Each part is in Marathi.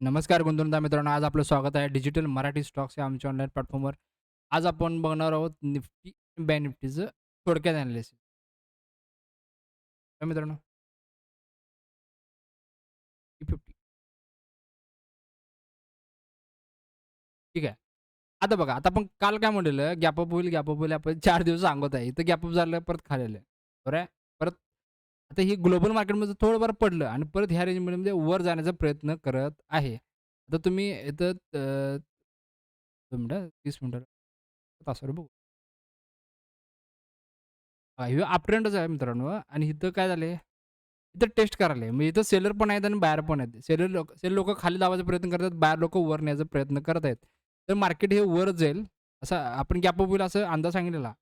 नमस्कार गुंतवणूकदार मित्रांनो. आज आपलं स्वागत आहे डिजिटल मराठी स्टॉक्स या आमच्या ऑनलाईन प्लॅटफॉर्मवर आज आपण बघणार आहोत निफ्टी बँक निफ्टीचं थोडक्यात अनालिसिस काय हो मित्रांनो. फिफ्टी ठीक आहे. आता बघा आता आपण काल काय म्हणलेलं गॅपअप होईल गॅपअप होईल आपण चार दिवस सांगत आहे. इथं गॅपअप झालं परत खाली आलं बरं? आहे आता ही ग्लोबल मार्केटमध्ये थोडंफार पडलं आणि परत ह्या रेंजमध्ये म्हणजे वर जाण्याचा प्रयत्न करत आहे. आता तुम्ही इथं दोन मिनटं तीस मिनटं तासावर बघू. हे अपट्रेंडच आहे मित्रांनो. आणि इथं काय झालंय? इथं टेस्ट करायला मग म्हणजे इथं सेलर पण आहेत आणि बायर पण आहेत. सेलर लोक सेल लोक खाली लावायचा प्रयत्न करतात बायर लोक वर न्यायचा प्रयत्न करत आहेत. तर मार्केट हे वर जाईल. असं आपण गॅप होईल असं अंदाज सांगितलेला.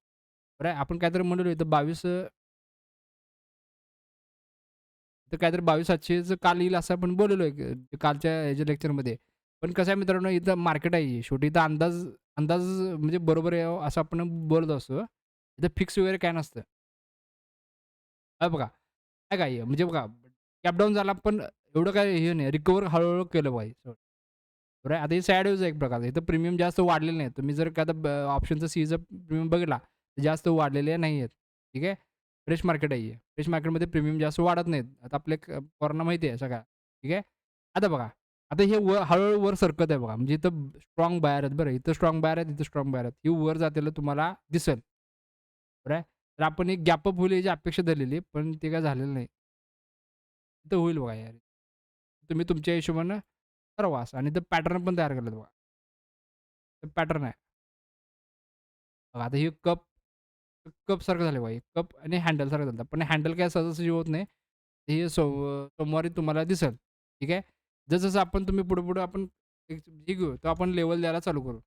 बरं आपण काहीतरी म्हणलो इथं बावीस तर काहीतरी बावीस सातशेचं काल येईल असं आपण बोललो आहे कालच्या ह्याच्या लेक्चरमध्ये पण कसं आहे मित्रांनो इथं मार्केट आहे शेवटी इथं अंदाज अंदाज म्हणजे बरोबर आहे असं आपण बोलत असतो. इथं फिक्स वगैरे काय नसतं. हा बघा काय काय म्हणजे बघा कॅपडाऊन झाला पण एवढं काय हे नाही रिकवर हळूहळू केलं पाहिजे. बरं आता हे सॅड यूज आहे एक प्रकारचं. इथं प्रीमियम जास्त वाढलेलं नाही तुम्ही जर काय आता ऑप्शनचं सीचं प्रीमियम बघितला तर जास्त वाढलेले नाही आहेत ठीक आहे? फ्रेश मार्केट आहे फ्रेश मार्केटमध्ये प्रीमियम जास्त वाढत नाहीत. आता आपले पोरांना माहिती आहे सगळ्या. ठीक आहे? आता बघा. आता हे वर हळूहळू वर सरकत आहे बघा. म्हणजे इथं स्ट्रॉंग बायर आहेत बरं. इथं स्ट्रॉंग बायर आहेत इथं स्ट्रॉंग बायर आहेत. ही वर जातेलं तुम्हाला दिसेल. बरं आहे? तर आपण एक गॅपअप होईल याची अपेक्षा धरलेली पण ते काय झालेलं नाही. तर होईल बघा यार तुम्ही तुमच्या हिशोबानं ठरवा असं आणि ते पॅटर्न पण तयार केलं बघा. पॅटर्न आहे. बघा आता ही कप कप सारखं झालं बाई कप आणि हँडल सारखं झालं पण हँडल काय सहजासहजी होत नाही. हे सो सोमवारी तुम्हाला दिसेल ठीक आहे? जसं आपण तुम्ही पुढे पुढे आपण एक हे घेऊ तर आपण लेवल द्यायला चालू करू.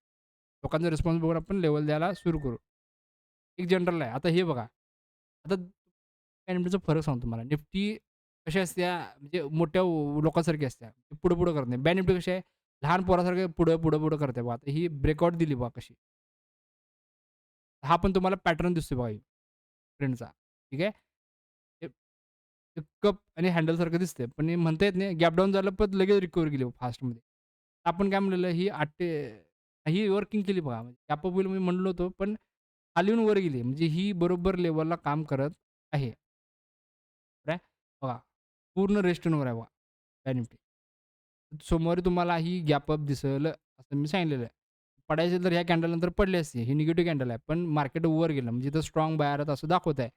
लोकांचा रिस्पॉन्स बघून आपण लेवल द्यायला सुरू करू. एक जनरल आहे. आता हे बघा. आता निफ्टीचा फरक सांगतो तुम्हाला. निफ्टी कशा असत्या म्हणजे मोठ्या लोकांसारखी असत्या. पुढं पुढं करत नाही. बॅन निफ्टी कशी आहे? लहान पोरासारखे पुढं पुढं पुढं करते बघा. आता ही ब्रेकआउट दिली बघा कशी. हा पण तुम्हाला पॅटर्न दिसतो बघा ट्रेंडचा ठीक आहे? कप आणि हँडलसारखं दिसते पण हे म्हणता येत नाही. गॅप डाऊन झालं पण लगेच रिकवर केली फास्टमध्ये. आपण काय म्हणलेलं ही आठ ही वर्किंग केली बघा. म्हणजे गॅप होईल मी म्हणलो होतो पण खाली वर गेली. म्हणजे ही बरोबर लेवलला काम करत आहे. बघा पूर्ण रेस्टनवर आहे बघा. बॅन निफ्टी सोमवारी तुम्हाला ही गॅप अप असं मी सांगितलेलं आहे. पडायचे तर ह्या कॅन्डलनंतर पडले असते. ही निगेटिव्ह कॅन्डल आहे. पण मार्केट वर गेलं. म्हणजे इथं स्ट्रॉंग बाहेर असं दाखवत आहे.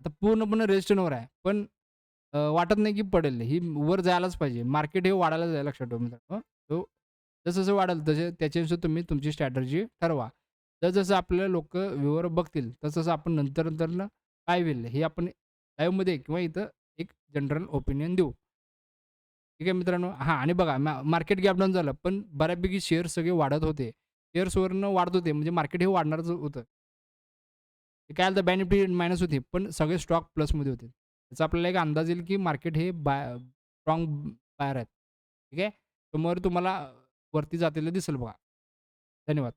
आता पूर्णपणे रेजिस्टनवर आहे. पण वाटत नाही की पडेल. ही वर जायलाच पाहिजे. मार्केट हे वाढायला जायला लक्षात ठेवा मित्रांनो. तो जसं जसं वाढेल तसे त्याच्यानुसार तुम्ही तुमची स्ट्रॅटर्जी ठरवा. जसं आपल्याला लोक व्यवहार बघतील तसं आपण नंतर नंतर काय होईल हे आपण लाईव्हमध्ये किंवा इथं एक जनरल ओपिनियन देऊ. ठीक आहे मित्रांनो? हां आणि बघा मार्केट गॅपडाऊन झालं. पण बऱ्यापैकी शेअर सगळे वाढत होते. शेअर्सवरनं वाढत होते म्हणजे मार्केट हे वाढणारच होतं. ते काय आलं बेनिफिट मायनस होते पण सगळे स्टॉक प्लसमध्ये होते. त्याचा आपल्याला एक अंदाज येईल की मार्केट हे बाय स्ट्रॉंग बायर आहेत. ठीक आहे? समोर तुम्हाला वरती जातेलं दिसेल बघा. धन्यवाद.